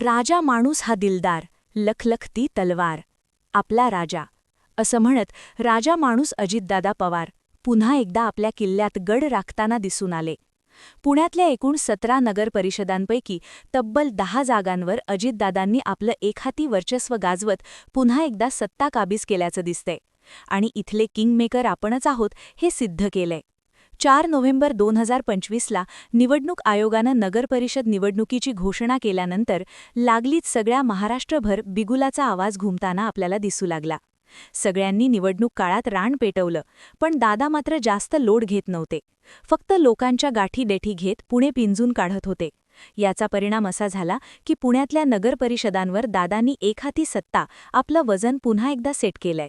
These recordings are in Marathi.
राजा माणूस हा दिलदार लखलखती तलवार. आपला राजा. असं म्हणत राजा माणूस अजितदादा पवार पुन्हा एकदा आपल्या किल्ल्यात गड राखताना दिसून आले. पुण्यातल्या एकूण सतरा नगर परिषदांपैकी तब्बल दहा जागांवर अजितदादांनी आपलं एकहाती वर्चस्व गाजवत पुन्हा एकदा सत्ता काबीज केल्याचं दिसतंय. आणि इथले किंगमेकर आपणच आहोत हे सिद्ध केलंय. चार नोव्हेंबर दोन हजार पंचवीसला निवडणूक आयोगानं नगरपरिषद निवडणुकीची घोषणा केल्यानंतर लागलीच सगळ्या महाराष्ट्रभर बिगुलाचा आवाज घुमताना आपल्याला दिसू लागला. सगळ्यांनी निवडणूक काळात रान पेटवलं पण दादा मात्र जास्त लोड घेत नव्हते. फक्त लोकांच्या गाठीडेठी घेत पुणे पिंजून काढत होते. याचा परिणाम असा झाला की पुण्यातल्या नगरपरिषदांवर दादांनी एकहाती सत्ता आपलं वजन पुन्हा एकदा सेट केलंय.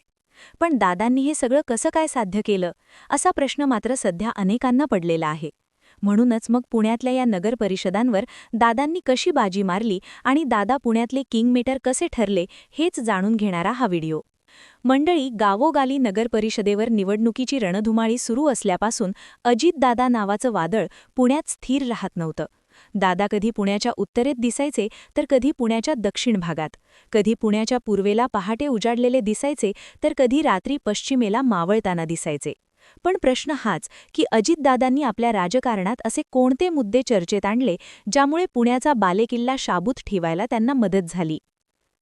पण दादांनी हे सगळं कसं काय साध्य केलं असा प्रश्न मात्र सध्या अनेकांना पडलेला आहे. म्हणूनच मग पुण्यातल्या या नगर परिषदांवर दादांनी कशी बाजी मारली आणि दादा पुण्यातले किंगमेटर कसे ठरले हेच जाणून घेणारा हा व्हिडिओ. मंडळी गावोगाली नगरपरिषदेवर निवडणुकीची रणधुमाळी सुरू असल्यापासून अजितदादा नावाचं वादळ पुण्यात स्थिर राहत नव्हतं. दादा कधी पुण्याच्या उत्तरेत दिसायचे तर कधी पुण्याच्या दक्षिण भागात. कधी पुण्याच्या पूर्वेला पहाटे उजाडलेले दिसायचे तर कधी रात्री पश्चिमेला मावळताना दिसायचे. पण प्रश्न हाच की अजितदादांनी आपल्या राजकारणात असे कोणते मुद्दे चर्चेत आणले ज्यामुळे पुण्याचा बालेकिल्ला शाबूत ठेवायला त्यांना मदत झाली?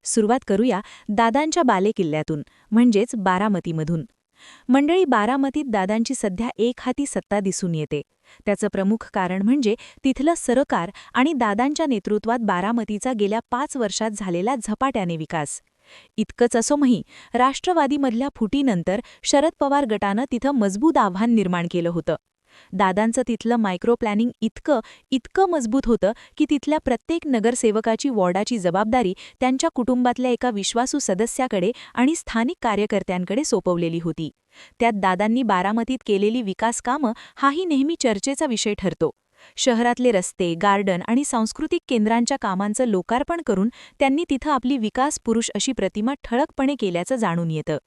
सुरुवात करूया दादांच्या बालेकिल्ल्यातून म्हणजेच बारामतीमधून. मंडळी बारामतीत दादांची सध्या एक हाती सत्ता दिसून येते. त्याचं प्रमुख कारण म्हणजे तिथलं सरकार आणि दादांच्या नेतृत्वात बारामतीचा गेल्या पाच वर्षात झालेला झपाट्याने विकास. इतकंच असोमही राष्ट्रवादीमधल्या फुटीनंतर शरद पवार गटानं तिथं मजबूत आव्हान निर्माण केलं होतं. दादांचं तिथलं मायक्रो प्लॅनिंग इतकं इतकं मजबूत होतं की तिथल्या प्रत्येक नगरसेवकाची वॉर्डाची जबाबदारी त्यांच्या कुटुंबातल्या एका विश्वासू सदस्याकडे आणि स्थानिक कार्यकर्त्यांकडे सोपवलेली होती. त्यात दादांनी बारामतीत केलेली विकास कामं हाही नेहमी चर्चेचा विषय ठरतो. शहरातले रस्ते गार्डन आणि सांस्कृतिक केंद्रांच्या कामांचं लोकार्पण करून त्यांनी तिथं आपली विकास पुरुष अशी प्रतिमा ठळकपणे केल्याचं जाणून येतं.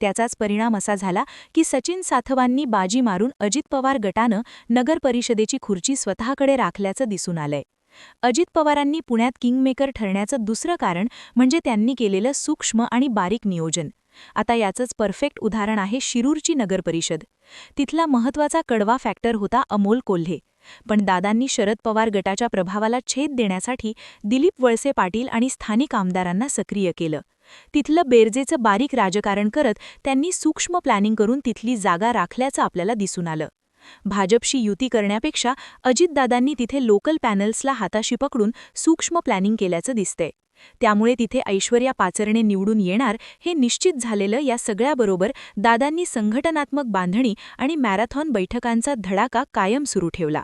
त्याचाच परिणाम असा झाला की सचिन साथवांनी बाजी मारून अजित पवार गटानं नगर परिषदेची खुर्ची स्वतःकडे राखल्याचं दिसून आलंय. अजित पवारांनी पुण्यात किंगमेकर ठरण्याचं दुसरं कारण म्हणजे त्यांनी केलेलं सूक्ष्म आणि बारीक नियोजन. आता याचंच परफेक्ट उदाहरण आहे शिरूरची नगरपरिषद तिथला महत्त्वाचा कडवा फॅक्टर होता अमोल कोल्हे. पण दादांनी शरद पवार गटाच्या प्रभावाला छेद देण्यासाठी दिलीप वळसे पाटील आणि स्थानिक आमदारांना सक्रिय केलं. तिथलं बेरजेचं बारीक राजकारण करत त्यांनी सूक्ष्म प्लॅनिंग करून तिथली जागा राखल्याचं आपल्याला दिसून आलं. भाजपशी युती करण्यापेक्षा अजितदादांनी तिथे लोकल पॅनल्सला हाताशी पकडून सूक्ष्म प्लॅनिंग केल्याचं दिसतंय. त्यामुळे तिथे ऐश्वर्या पाचरणे निवडून येणार हे निश्चित झालेलं या सगळ्याबरोबर दादांनी संघटनात्मक बांधणी आणि मॅरेथॉन बैठकांचा धडाका कायम सुरू ठेवला.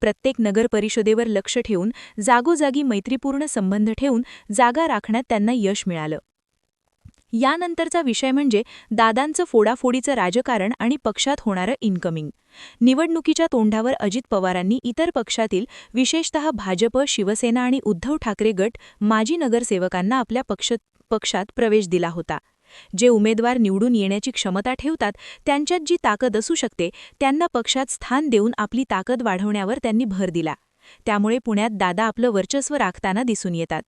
प्रत्येक नगर परिषदेवर लक्ष ठेवून जागोजागी मैत्रीपूर्ण संबंध ठेवून जागा राखण्यात त्यांना यश मिळालं. यानंतरचा विषय म्हणजे दादांचं फोडाफोडीचं राजकारण आणि पक्षात होणारं इन्कमिंग. निवडणुकीच्या तोंडावर अजित पवारांनी इतर पक्षातील विशेषतः भाजप शिवसेना आणि उद्धव ठाकरे गट माजी नगरसेवकांना आपल्या पक्ष पक्षात प्रवेश दिला होता. जे उमेदवार निवडून येण्याची क्षमता ठेवतात त्यांच्यात जी ताकद असू शकते त्यांना पक्षात स्थान देऊन आपली ताकद वाढवण्यावर त्यांनी भर दिला. त्यामुळे पुण्यात दादा आपलं वर्चस्व राखताना दिसून येतात.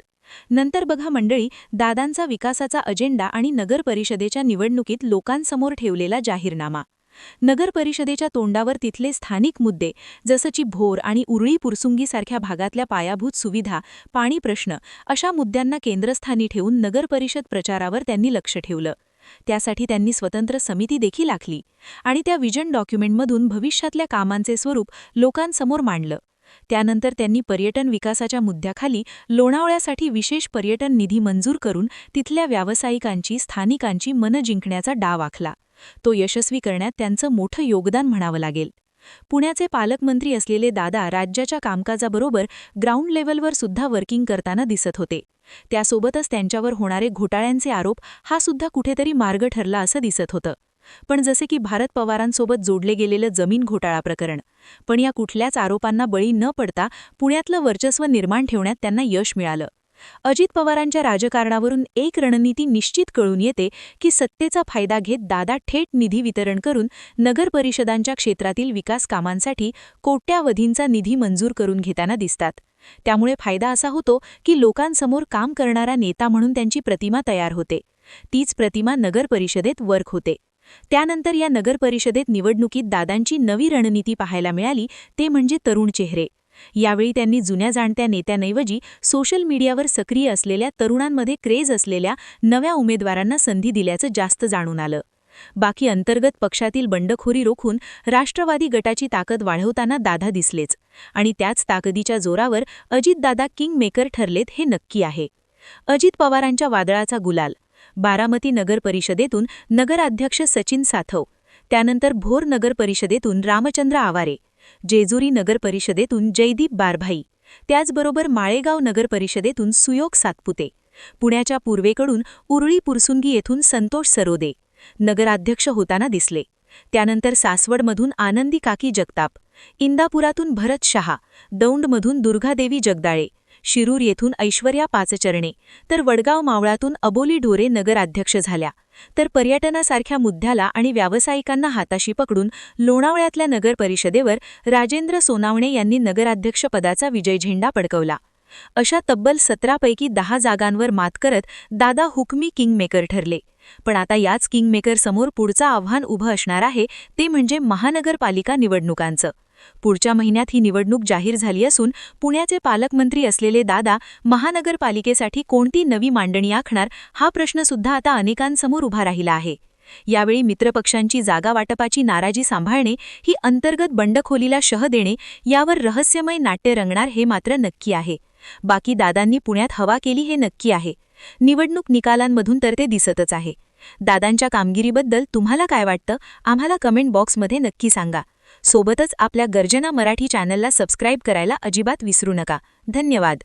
नंतर बघा मंडळी दादांचा विकासाचा अजेंडा आणि नगर परिषदेच्या निवडणुकीत लोकांसमोर ठेवलेला जाहीरनामा. नगर परिषदेच्या तोंडावर तिथले स्थानिक मुद्दे जसंची भोर आणि उरळी पुरसुंगीसारख्या भागातल्या पायाभूत सुविधा पाणी प्रश्न अशा मुद्द्यांना केंद्रस्थानी ठेवून नगर परिषद प्रचारावर त्यांनी लक्ष ठेवलं. त्यासाठी त्यांनी स्वतंत्र समिती देखील आखली आणि त्या विजन डॉक्युमेंटमधून भविष्यातल्या कामांचे स्वरूप लोकांसमोर मांडलं. त्यानंतर त्यांनी पर्यटन विकासाच्या मुद्द्याखाली लोणावळ्यासाठी विशेष पर्यटन निधी मंजूर करून तिथल्या व्यावसायिकांची स्थानिकांची मन जिंकण्याचा डाव आखला. तो यशस्वी करण्यात त्यांचं मोठं योगदान म्हणावं लागेल. पुण्याचे पालकमंत्री असलेले दादा राज्याच्या कामकाजाबरोबर ग्राउंड लेवलवर सुद्धा वर्किंग करताना दिसत होते. त्यासोबतच त्यांच्यावर होणारे घोटाळ्यांचे आरोप हा सुद्धा कुठेतरी मार्ग ठरला असं दिसत होतं. पण जसे की भारत पवारांसोबत जोडले गेलेलं जमीन घोटाळा प्रकरण पण या कुठल्याच आरोपांना बळी न पडता पुण्यातलं वर्चस्व निर्माण ठेवण्यात त्यांना यश मिळालं. अजित पवारांच्या राजकारणावरून एक रणनीती निश्चित कळून येते की सत्तेचा फायदा घेत दादा थेट निधी वितरण करून नगर परिषदांच्या क्षेत्रातील विकास कामांसाठी कोट्यावधींचा निधी मंजूर करून घेताना दिसतात. त्यामुळे फायदा असा होतो की लोकांसमोर काम करणारा नेता म्हणून त्यांची प्रतिमा तयार होते. तीच प्रतिमा नगर परिषदेत वर्क होते. त्यानंतर या नगर परिषदेत निवडणुकीत दादांची नवी रणनीती पाहायला मिळाली ते म्हणजे तरुण चेहरे. यावेळी त्यांनी जुन्या जाणत्या नेत्यांऐवजी सोशल मीडियावर सक्रिय असलेल्या तरुणांमध्ये क्रेज असलेल्या नव्या उमेदवारांना संधी दिल्याचं जास्त जाणून आलं. बाकी अंतर्गत पक्षातील बंडखोरी रोखून राष्ट्रवादी गटाची ताकद वाढवताना दादा दिसलेच आणि त्याच ताकदीच्या जोरावर अजितदादा किंग मेकर ठरलेत हे नक्की आहे. अजित पवारांच्या वादळाचा गुलाल बारामती नगर परिषदेतून नगराध्यक्ष सचिन साथव त्यानंतर भोर नगर परिषदेतून रामचंद्र आवारे जेजुरी नगर परिषदेतून जयदीप बारभाई त्याचबरोबर माळेगाव नगर परिषदेतून सुयोग सातपुते पुण्याच्या पूर्वेकडून उरळी पुरसुंगी येथून संतोष सरोदे नगराध्यक्ष होताना दिसले. त्यानंतर सासवडमधून आनंदी काकी जगताप इंदापुरातून भरत शहा दौंडमधून दुर्गादेवी जगदाळे शिरूर येथून ऐश्वर्या पाचचरणे तर वडगाव मावळातून अबोली ढोरे नगराध्यक्ष झाल्या. तर पर्यटनासारख्या मुद्द्याला आणि व्यावसायिकांना हाताशी पकडून लोणावळ्यातल्या नगर परिषदेवर राजेंद्र सोनावणे यांनी नगराध्यक्षपदाचा विजय झेंडा पडकवला अशा तब्बल सतरापैकी दहा जागांवर मात करत दादा हुकमी किंगमेकर ठरले. पण आता याच किंगमेकर समोर पुढचं आव्हान उभं असणार आहे ते म्हणजे महानगरपालिका निवडणुकांचं. पुढच्या महिन्यात ही निवडणूक जाहीर झाली असून पुण्याचे पालकमंत्री असलेले दादा महानगरपालिकेसाठी कोणती नवी मांडणी आखणार हा प्रश्नसुद्धा आता अनेकांसमोर उभा राहिला आहे. यावेळी मित्रपक्षांची जागा वाटपाची नाराजी सांभाळणे ही अंतर्गत बंडखोलीला शह देणे यावर रहस्यमय नाट्य रंगणार हे मात्र नक्की आहे. बाकी दादांनी पुण्यात हवा केली हे नक्की आहे. निवडणूक निकालांमधून तर ते दिसतच आहे. दादांच्या कामगिरीबद्दल तुम्हाला काय वाटतं? आम्हाला कमेंट बॉक्समध्ये नक्की सांगा. सोबतच आपल्या गर्जना मराठी चॅनलला सबस्क्राईब करायला अजिबात विसरू नका. धन्यवाद.